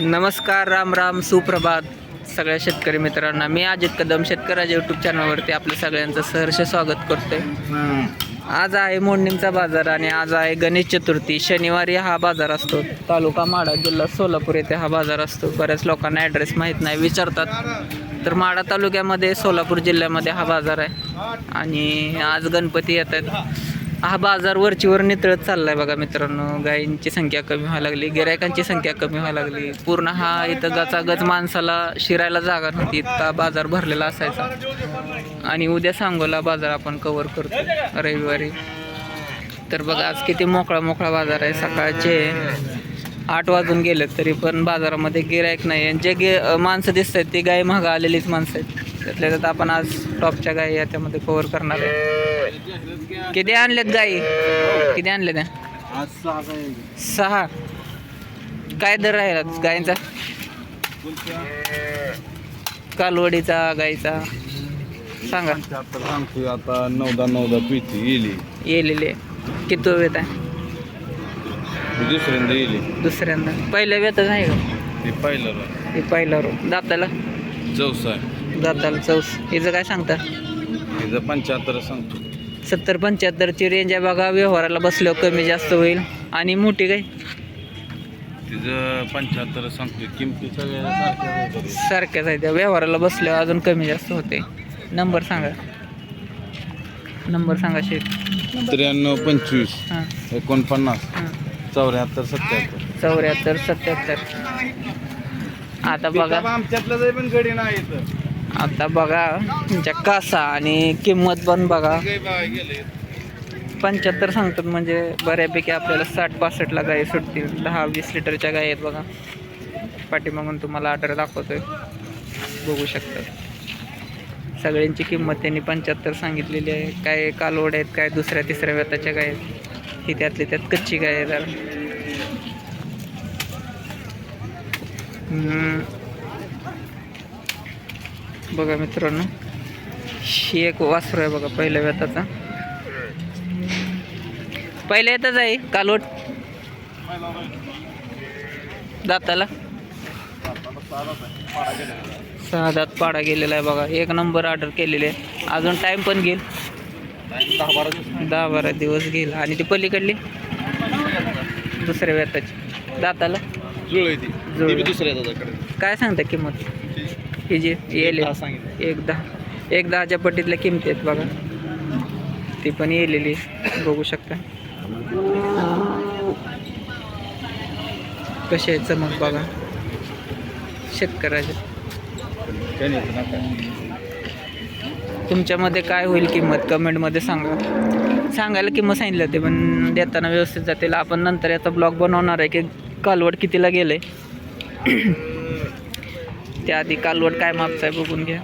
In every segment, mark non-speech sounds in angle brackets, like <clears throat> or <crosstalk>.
नमस्कार राम राम सुप्रभात. सगळ्या शेतकरी मित्रांना मी अजित कदम शेतकऱ्याच्या यूट्यूब चॅनलवरती आपलं सगळ्यांचं सहर्ष स्वागत करतोय. आज आहे मोडणीमचा बाजार आणि आज आहे गणेश चतुर्थी. शनिवारी हा बाजार असतो. तालुका माडा जिल्हा सोलापूर येथे हा बाजार असतो. बऱ्याच लोकांना ॲड्रेस माहीत नाही विचारतात. तर माडा तालुक्यामध्ये सोलापूर जिल्ह्यामध्ये हा बाजार आहे. आणि आज गणपती येत आहेत. हा बाजार वरचीवर नितळत चाललाय बघा मित्रांनो. गायींची संख्या कमी व्हायला लागली गिरायकांची संख्या कमी व्हायला लागली. पूर्ण हा इथं गचा गज माणसाला शिरायला जागा नव्हती इतका बाजार भरलेला असायचा. आणि उद्या सांगोला बाजार आपण कवर करतो रविवारी. तर बघा आज किती मोकळा मोकळा बाजार आहे. सकाळचे आठ वाजून गेले तरी पण बाजारामध्ये गिरायक नाही. आणि जे गे माणसं दिसत आहेत ती गाय महाग आलेलीच माणसं आहेत. त्यातल्या त्यात आपण आज टॉपच्या गायी याच्यामध्ये कवर करणार आहे. किती आणल्यात गाई? किती आणल्या त्या सहा. काय दर राहिला गायींचा कालवडीचा गाईचा? सांगा. सांगतोय आता नऊदा नऊदा पिची गेली. येलेले किती वेत आहे? दुसऱ्यांदा गेली दुसऱ्यांदा. पहिल्या वेतच आहे का? ते पाहिलं ना. हे पहिला रो दाताला? चौसा दाताला चौस. हिचं काय सांगता? तिचं पंच्याहत्तर सांगतो. सत्तर पंच्याहत्तरची रेंज आहे बघा व्यवहाराला बसल्यावर कमी जास्त होईल. आणि मोठी काय? तिचं पंच्याहत्तर सांगतोय. किमती सगळ्या सारख्या आहेत. सारख्याच आहे त्या व्यवहाराला बसल्यावर अजून कमी जास्त होते. नंबर सांगा. नंबर सांगा शेत त्र्याण्णव पंचवीस. हां. एकोणपन्नास. हां. चौऱ्याहत्तर सत्याहत्तर. चौऱ्याहत्तर सत्याहत्तर. आता बघा. आमच्यातलं जाई पण गडी नाही इथं. आता बघा तुमच्या कासा आणि किंमत पण बघा. पंच्याहत्तर सांगतात म्हणजे बऱ्यापैकी आपल्याला साठ बासष्टला गाई सुटतील. दहा वीस लिटरच्या गाई आहेत बघा. पाठीमागून तुम्हाला ऑर्डर दाखवतोय. बघू शकतात सगळ्यांची किंमत त्यांनी पंच्याहत्तर सांगितलेली आहे. काय कालवड आहेत काय दुसऱ्या तिसऱ्या व्यताच्या गाय आहेत. ही त्यातली त्यात कच्ची गाय आहे जरा. बघा मित्रांनो ही एक वासरू आहे बघा पहिल्या व्यताचा पहिल्या येतच आहे कालोट दाताला. सहा दात पाडा गेलेला आहे बघा. एक नंबर ऑर्डर केलेले आहे. अजून टाईम पण घेईल दहा बारा दिवस दहा बारा दिवस घेईल आणि ती पलीकडली? दुसऱ्या व्यताची दाताला? जुळ दुसऱ्या काय सांगता किंमत? ही जी सांगितलं. एक दहा एक दहाच्या पट्टीतल्या किमती आहेत बघा. ती पण येलेली. बघू शकता. कशी आहे चमक बघा. शेतकऱ्याचे. तुमच्यामध्ये काय होईल किंमत? कमेंटमध्ये सांगा. सांगायला किंमत सांगितलं ते पण देताना व्यवस्थित जातील. आपण नंतर याचा ब्लॉग बनवणार आहे की कालवड कितीला गेलं आहे त्याआधी कालवट काय मागचं आहे बघून घ्या.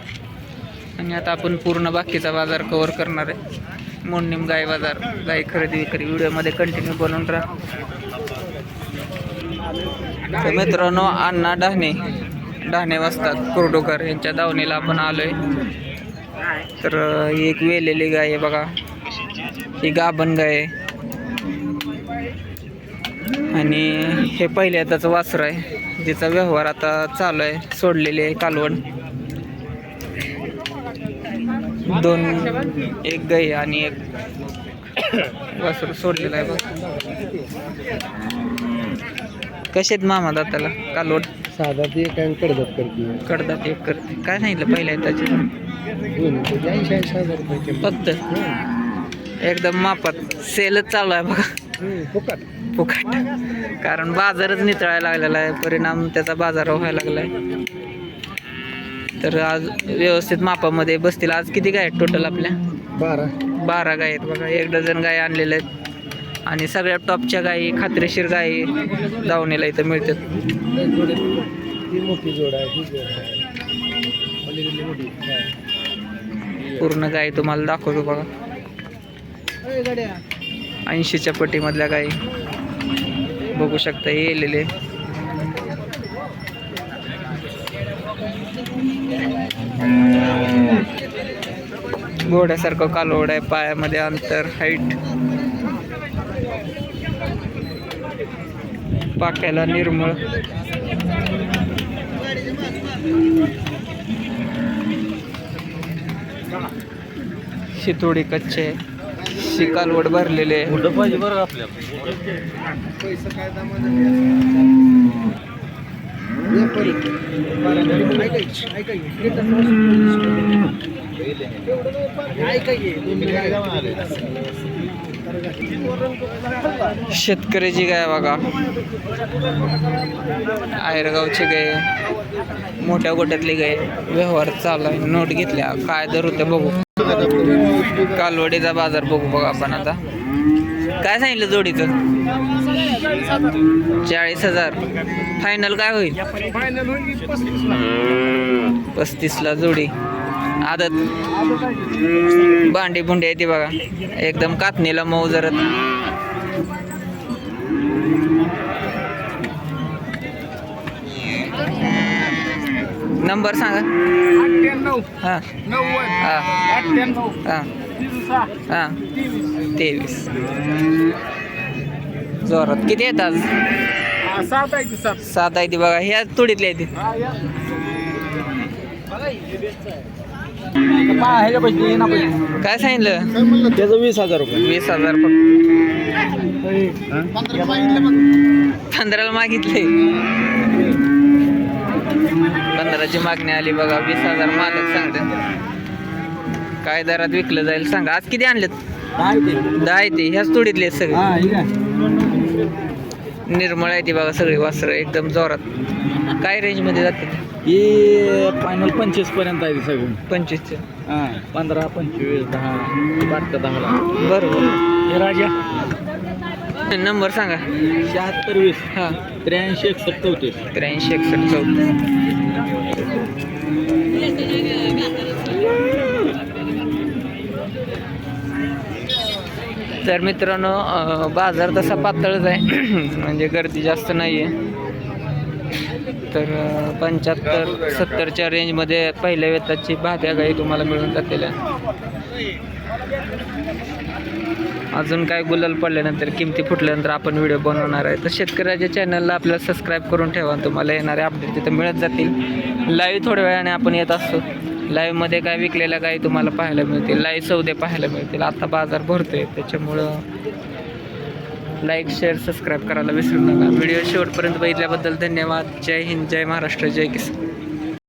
आणि आता आपण पूर्ण बाकीचा बाजार कवर करणार आहे. मोडणीम गाय बाजार गाय खरेदी विक्री व्हिडिओमध्ये कंटिन्यू बनवून राहा. मित्रांनो अण्णा डहाणे डहाणे वाजतात कुरडोकर यांच्या दावणीला आपण आलोय. तर ही एक वेलेली गाय आहे बघा. ही गाभण गाय आहे. आणि हे पहिल्या त्याचं वासर आहे. जिचा व्यवहार आता चालू आहे. सोडलेली आहे कालवण. दोन एक गाय आणि एक वासर सोडलेलं आहे बघ. कसे आहेत मामा दाताला? कालवड साधा ते काय कडदात करते. कडदात एक करते. काय सांगितलं पहिल्या त्याचे? ऐंशी ऐंशी हजार रुपये फक्त. एकदम मापात. सेलच चालू आहे बघा. फुकट. फुकट. कारण बाजारच नितळायला लागलेला आहे. परिणाम त्याचा बाजार व्हायला लागला आहे तर आज व्यवस्थित मापामध्ये बसतील. आज किती गाय आहेत टोटल आपल्या? बारा. बारा गाय आहेत बघा. एक डझन गाय आणलेल्या आहेत. आणि सगळ्या टॉपच्या गायी खात्रीशीर गायी दावणीला इथं मिळतात. पूर्ण गाय तुम्हाला दाखवतो बघा. ऐंशीच्या पट्टीमधल्या गायी. बघू शकता हे येलेले घोड्यासारखं कालोड आहे पायामध्ये अंतर हाईट पाक्याला निर्मळ. शितोडी कच्चे. शिकालवड भरलेले कुठं पाहिजे बरं आपल्याला. पैसा काय शेतकऱ्याची गाय बघा. आयरगावची गाय मोठ्या गोट्यातली गाय व्यवहार चालू आहे. नोट घेतल्या. काय दर होते बघू. कालवडीचा बाजार बघू बघा आपण आता. काय सांगितलं जोडीचं? चाळीस हजार. फायनल काय होईल? पस्तीसला जोडी. आदत. भांडी बुंडी आहे ती बघा. एकदम कातणीला मऊ जरत. नंबर सांगा. हां. हां. हां. हां. तेवीस. जोरात. किती आहेत आज? सात आहे ती सात. सात आहे ती बघा. ह्या तुडीतली आहे. काय सांगितलं? त्याचं वीस हजार रुपये. वीस हजार फक्त. पंधराला मागितले पंधराची मागणी आली बघा वीस हजार मालक सांगते काय दरात विकलं जाईल सांगा. आज किती आणलेत? दहा आहे ते. ह्याच तुडीतले सगळे. निर्मळ आहे ती बघा सगळी वस्त्र एकदम जोरात. काय रेंजमध्ये जाते ही फायनल पंचवीसपर्यंत आहे सगळं. पंचवीसचे हा पंधरा पंचवीस दहा वाटतं दहाला. बरोबर हे राजा. नंबर सांगा. शहात्तर वीस. हां. त्र्याऐंशी एकसष्ट चौतीस. त्र्याऐंशी एकसष्ट चौदा तर मित्रांनो बाजार तसा पातळच आहे. <clears throat> म्हणजे गर्दी जास्त नाही आहे तर पंच्याहत्तर सत्तरच्या रेंजमध्ये पहिल्या वेताची भात्या गाई तुम्हाला मिळून जातील. अजून काय गुलाल पडल्यानंतर किमती फुटल्यानंतर आपण व्हिडिओ बनवणार आहे. तर शेतकऱ्याच्या चॅनलला आपल्याला सबस्क्राईब करून ठेवा तुम्हाला येणारे अपडेट तिथं मिळत जातील. लाईव्ह थोड्या वेळाने आपण येत असतो. लाईव्हमध्ये काय विकलेल्या काही तुम्हाला पाहायला मिळतील. लाईव्ह सौदे पाहायला मिळतील. आता बाजार भरतोय. त्याच्यामुळं लाईक शेअर सबस्क्राईब करायला विसरू नका. व्हिडिओ शेवटपर्यंत बघितल्याबद्दल धन्यवाद. जय हिंद जय महाराष्ट्र जय किसान.